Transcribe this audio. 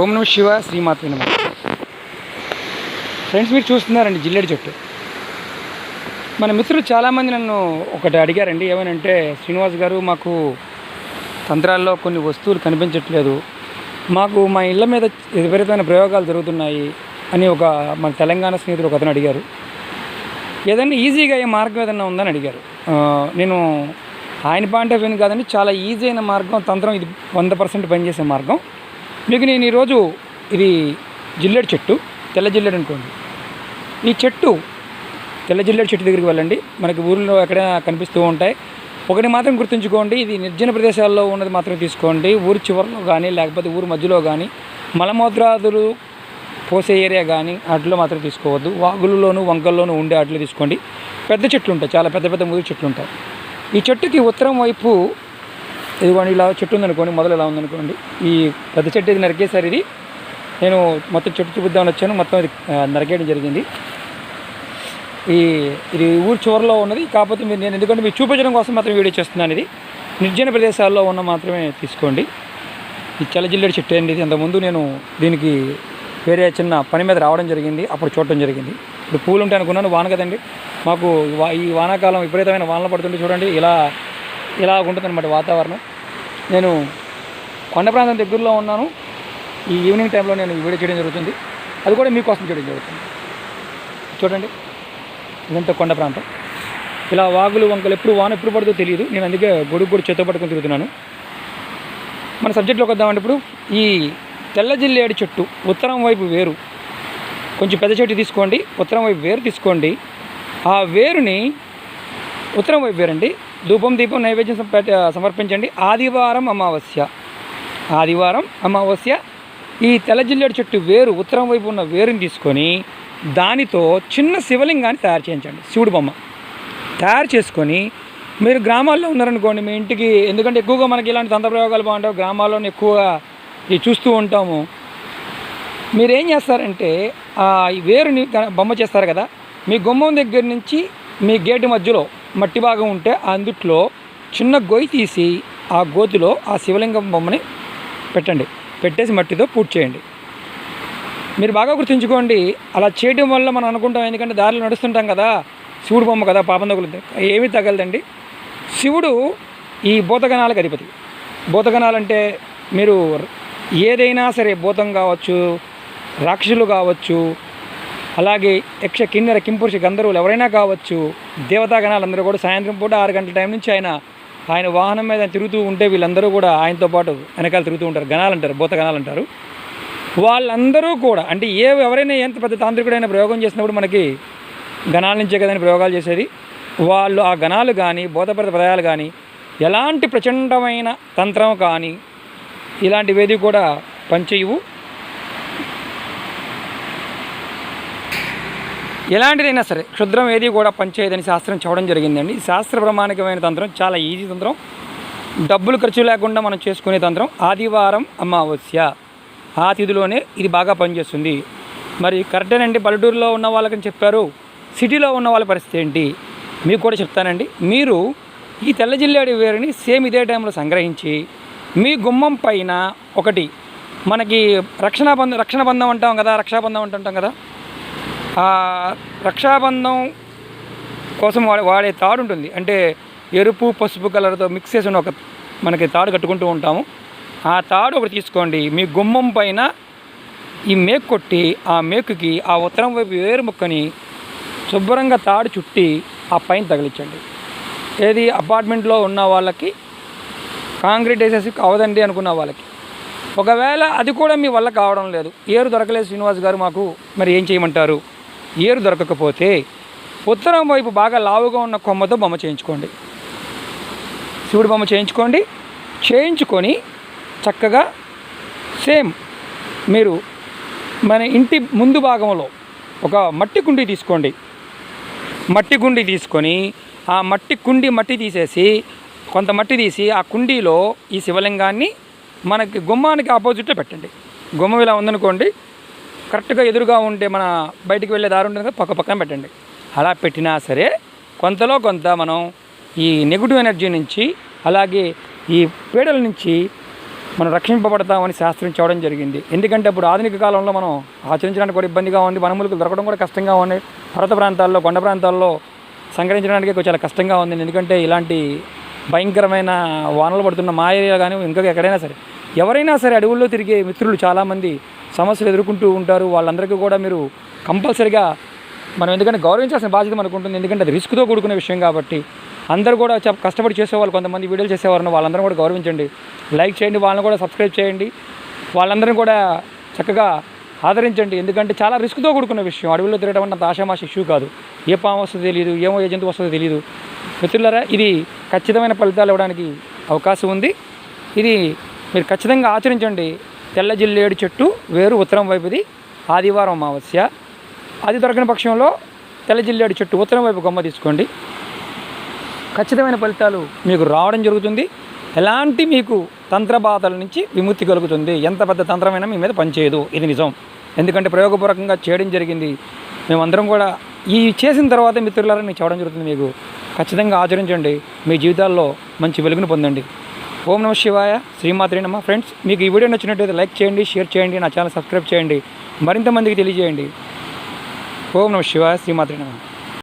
ఓం నమ శివ శ్రీమాత నమ. ఫ్రెండ్స్ మీరు చూస్తున్నారండి జిల్లెడి చెట్టు. మన మిత్రులు చాలామంది నన్ను ఒకటి అడిగారండి ఏమనంటే శ్రీనివాస్ గారు మాకు తంత్రాల్లో కొన్ని వస్తువులు కనిపించట్లేదు. మాకు మా ఇళ్ళ మీద విపరీతమైన ప్రయోగాలు జరుగుతున్నాయి అని ఒక మన తెలంగాణ స్నేహితుడు ఒక అతను అడిగారు. ఏదైనా ఈజీగా అయ్యే మార్గం ఏదైనా ఉందని అడిగారు. నేను ఆయన పాయింట్ ఆఫ్ వ్యూ కాదండి చాలా ఈజీ అయిన మార్గం తంత్రం ఇది వంద పర్సెంట్ పనిచేసే మార్గం. మీకు నేను ఈరోజు ఇది జిల్లేడు చెట్టు తెల్ల జిల్లెడు అనుకోండి. ఈ చెట్టు తెల్ల జిల్లేడు చెట్టు దగ్గరికి వెళ్ళండి. మనకి ఊరిలో ఎక్కడైనా కనిపిస్తూ ఉంటాయి. ఒకటి మాత్రం గుర్తుంచుకోండి ఇది నిర్జన ప్రదేశాల్లో ఉన్నది మాత్రం తీసుకోండి. ఊరి చివరిలో కానీ లేకపోతే ఊరి మధ్యలో కానీ మలమూత్రాదులు పోసే ఏరియా కానీ వాటిలో మాత్రం తీసుకోవద్దు. వాగులలోను వంకల్లోనూ ఉండే వాటిలో తీసుకోండి. పెద్ద చెట్లు ఉంటాయి చాలా పెద్ద పెద్ద ముదురు చెట్లు ఉంటాయి. ఈ చెట్టుకి ఉత్తరం వైపు ఇదిగోండి ఇలా చెట్టు ఉందనుకోండి మొదలు ఇలా ఉందనుకోండి. ఈ పెద్ద చెట్టు ఇది నరికేసారి ఇది నేను మొత్తం చెట్టు చూపిద్దామని వచ్చాను. మొత్తం ఇది నరికేయడం జరిగింది. ఈ ఇది ఊరు చివరిలో ఉన్నది. కాకపోతే మీరు నేను ఎందుకంటే మీరు చూపించడం కోసం మాత్రం వీడియో చేస్తున్నాను ఇది. నిర్జన ప్రదేశాల్లో ఉన్న మాత్రమే తీసుకోండి. ఈ చల్లజిల్లేడు చెట్టు అండి ఇది. అంతకుముందు నేను దీనికి వేరే చిన్న పని మీద రావడం జరిగింది. అప్పుడు చూడటం జరిగింది. ఇప్పుడు పూలు ఉంటాయి అనుకున్నాను వాన కదండి. మాకు వా- ఈ వానాకాలం విపరీతమైన వానలు పడుతుంటే చూడండి ఇలా ఇలా ఉంటుందన్నమాట వాతావరణం. నేను కొండ ప్రాంతం దగ్గరలో ఉన్నాను. ఈ ఈవినింగ్ టైంలో నేను వీడియో చేయడం జరుగుతుంది. అది కూడా మీకోసం చేయడం జరుగుతుంది. చూడండి. ఇదంతా కొండ ప్రాంతం. ఇలా వాగులు వంకలు ఎప్పుడు వాన ఎప్పుడు పడుతుందో తెలియదు. నేను అందుకే గొడుగు కూడా చేతో పట్టుకొని తిరుగుతున్నాను. మన సబ్జెక్ట్లోకి వద్దామంటే ఇప్పుడు ఈ తెల్ల జిల్లేడు చెట్టు ఉత్తరం వైపు వేరు. కొంచెం పెద్ద చెట్టు తీసుకోండి. ఉత్తరం వైపు వేరు తీసుకోండి. ఆ వేరుని ఉత్తరం వైపు వేరండి. ధూపం దీపం నైవేద్యం సమర్పించండి. ఆదివారం అమావాస్య. ఆదివారం అమావాస్య. ఈ తెల్ల జిల్లేడు చెట్టు వేరు ఉత్తరం వైపు ఉన్న వేరుని తీసుకొని దానితో చిన్న శివలింగాన్ని తయారు చేయించండి. శివుడు బొమ్మ. తయారు చేసుకొని మీరు గ్రామాల్లో ఉన్నారనుకోండి మీ ఇంటికి ఎందుకంటే ఎక్కువగా మనకి ఇలాంటి తంత్రప్రయోగాలు బాగుంటాయి గ్రామాల్లోనే ఎక్కువగా ఇవి చూస్తూ ఉంటాము. మీరు ఏం చేస్తారంటే ఆ ఈ వేరుని బొమ్మ చేస్తారు కదా మీ గుమ్మం దగ్గర నుంచి మీ గేటు మధ్యలో మట్టి భాగం ఉంటే అందుట్లో చిన్న గొయ్యి తీసి ఆ గోతిలో ఆ శివలింగం బొమ్మని పెట్టండి. పెట్టేసి మట్టితో పూర్తి చేయండి. మీరు బాగా గుర్తుంచుకోండి అలా చేయడం వల్ల మనం అనుకుంటాం ఎందుకంటే దారిలో నడుస్తుంటాం కదా శివుడు బొమ్మ కదా పాపం తగులుతుంది. ఏమీ తగలదండి. శివుడు ఈ భూతగణాలకు అధిపతి. భూతగణాలంటే మీరు ఏదైనా సరే భూతం కావచ్చు రాక్షసులు కావచ్చు అలాగే యక్ష కిన్నెర కింపురుష గంధర్వులు ఎవరైనా కావచ్చు దేవతాగణాలందరూ కూడా సాయంత్రం పూట ఆరు గంటల టైం నుంచి ఆయన ఆయన వాహనం మీద తిరుగుతూ ఉంటే వీళ్ళందరూ కూడా ఆయనతో పాటు వెనకాల తిరుగుతూ ఉంటారు. గణాలు అంటారు భూతగణాలు అంటారు వాళ్ళందరూ కూడా అంటే ఏ ఎవరైనా ఎంత పెద్ద తాంత్రికుడైన ప్రయోగం చేసినప్పుడు మనకి గణాల నుంచే కదండి ప్రయోగాలు చేసేది. వాళ్ళు ఆ గణాలు కానీ బోధపరిత పదాలు కానీ ఎలాంటి ప్రచండమైన తంత్రం కానీ ఇలాంటివేది కూడా పనిచేయవు. ఎలాంటిదైనా సరే క్షుద్రం ఏది కూడా పనిచేయదని శాస్త్రం చెప్పడం జరిగిందండి. శాస్త్ర ప్రమాణికమైన తంత్రం చాలా ఈజీ తంత్రం. డబ్బులు ఖర్చు లేకుండా మనం చేసుకునే తంత్రం ఆదివారం అమావాస్య. ఆ తిథిలోనే ఇది బాగా పనిచేస్తుంది. మరి కరెక్టేనండి పల్లెటూరులో ఉన్న వాళ్ళకని చెప్పారు. సిటీలో ఉన్న వాళ్ళ పరిస్థితి ఏంటి? మీకు కూడా చెప్తానండి. మీరు ఈ తెల్ల జిల్లాడి వేరుని సేమ్ ఇదే టైంలో సంగ్రహించి మీ గుమ్మం పైన ఒకటి మనకి రక్షణ బంధం రక్షణ బంధం అంటాం కదా రక్షాబంధం అంటుంటాం కదా ఆ రక్షాబంధం కోసం వాడే వాడే తాడు ఉంటుంది. అంటే ఎరుపు పసుపు కలర్తో మిక్స్ చేసి ఒక మనకి తాడు కట్టుకుంటూ ఉంటాము. ఆ తాడు ఒకటి తీసుకోండి. మీ గుమ్మం పైన ఈ మేకు కొట్టి ఆ మేకుకి ఆ ఉత్తరం వైపు వేరు ముక్కని శుభ్రంగా తాడు చుట్టి ఆ పైన తగిలించండి. ఏది అపార్ట్మెంట్లో ఉన్న వాళ్ళకి కాంక్రీట్ వేసేసి అవదండి అనుకున్న వాళ్ళకి. ఒకవేళ అది కూడా మీ వల్ల కావడం లేదు. ఏరు దొరకలేదు శ్రీనివాస్ గారు మాకు. మరి ఏం చేయమంటారు? ఏరు దొరకకపోతే ఉత్తరం వైపు బాగా లావుగా ఉన్న కొమ్మతో బొమ్మ చేయించుకోండి. శివుడి బొమ్మ చేయించుకోండి. చేయించుకొని చక్కగా సేమ్ మీరు మన ఇంటి ముందు భాగంలో ఒక మట్టి కుండీ తీసుకోండి. మట్టి కుండీ తీసుకొని ఆ మట్టి కుండి మట్టి తీసేసి కొంత మట్టి తీసి ఆ కుండీలో ఈ శివలింగాన్ని మనకి గుమ్మానికి ఆపోజిట్లో పెట్టండి. గుమ్మం ఇలా ఉందనుకోండి కరెక్ట్గా ఎదురుగా ఉంటే మన బయటికి వెళ్ళే దారి ఉంటుంది కదా పక్క పక్కన పెట్టండి. అలా పెట్టినా సరే కొంతలో కొంత మనం ఈ నెగిటివ్ ఎనర్జీ నుంచి అలాగే ఈ పీడల నుంచి మనం రక్షింపబడతామని శాస్త్రం చూడడం జరిగింది. ఎందుకంటే ఇప్పుడు ఆధునిక కాలంలో మనం ఆచరించడానికి కూడా ఇబ్బందిగా ఉంది వనములకు దొరకడం కూడా కష్టంగా ఉంది పర్వత ప్రాంతాల్లో కొండ ప్రాంతాల్లో సంగ్రహించడానికి కొంచెం చాలా కష్టంగా ఉంది. ఎందుకంటే ఇలాంటి భయంకరమైన వానలు పడుతున్న మా ఏరియా కానీ ఇంకా ఎక్కడైనా సరే ఎవరైనా సరే అడవుల్లో తిరిగే మిత్రులు చాలామంది సమస్యలు ఎదుర్కొంటూ ఉంటారు. వాళ్ళందరికీ కూడా మీరు కంపల్సరిగా మనం ఎందుకంటే గౌరవించాల్సిన బాధ్యత మనకు ఉంటుంది ఎందుకంటే అది రిస్క్తో కూడుకున్న విషయం కాబట్టి అందరూ కూడా చాలా కష్టపడి చేసేవాళ్ళు కొంతమంది వీడియోలు చేసేవారు వాళ్ళందరూ కూడా గౌరవించండి. లైక్ చేయండి వాళ్ళని కూడా సబ్స్క్రైబ్ చేయండి. వాళ్ళందరినీ కూడా చక్కగా ఆదరించండి. ఎందుకంటే చాలా రిస్క్తో కూడుకున్న విషయం. అడవిలో తిరగడం అంటే అంత ఆషామాష ఇష్యూ కాదు. ఏ పాము వస్తుందో తెలియదు ఏమో ఏ జంతువు వస్తుందో తెలియదు మిత్రులరా ఇది ఖచ్చితమైన ఫలితాలు ఇవ్వడానికి అవకాశం ఉంది. ఇది మీరు ఖచ్చితంగా ఆచరించండి. తెల్ల జిల్లేడు చెట్టు వేరు ఉత్తరం వైపుది ఆదివారం అమావాస్య. అది దొరకని పక్షంలో తెల్ల జిల్లేడు చెట్టు ఉత్తరం వైపు కొమ్మ తీసుకోండి. ఖచ్చితమైన ఫలితాలు మీకు రావడం జరుగుతుంది. ఎలాంటి మీకు తంత్రబాధల నుంచి విముక్తి కలుగుతుంది? ఎంత పెద్ద తంత్రమైనా మీ మీద పనిచేయదు. ఇది నిజం. ఎందుకంటే ప్రయోగపూర్వకంగా చేయడం జరిగింది. మేమందరం కూడా ఈ చేసిన తర్వాత మిత్రులారా మీకు చెప్పడం జరుగుతుంది మీకు. ఖచ్చితంగా ఆచరించండి. మీ జీవితాల్లో మంచి వెలుగును పొందండి. ఓం నమ శివాయ శ్రీమాత్రి నమ. ఫ్రెండ్స్ మీకు ఈ వీడియో నచ్చినట్టయితే లైక్ చేయండి షేర్ చేయండి నా ఛానల్ సబ్స్క్రైబ్ చేయండి. మరింత మందికి తెలియజేయండి. ఓం నమ శివాయ శ్రీమాత్రి నమ.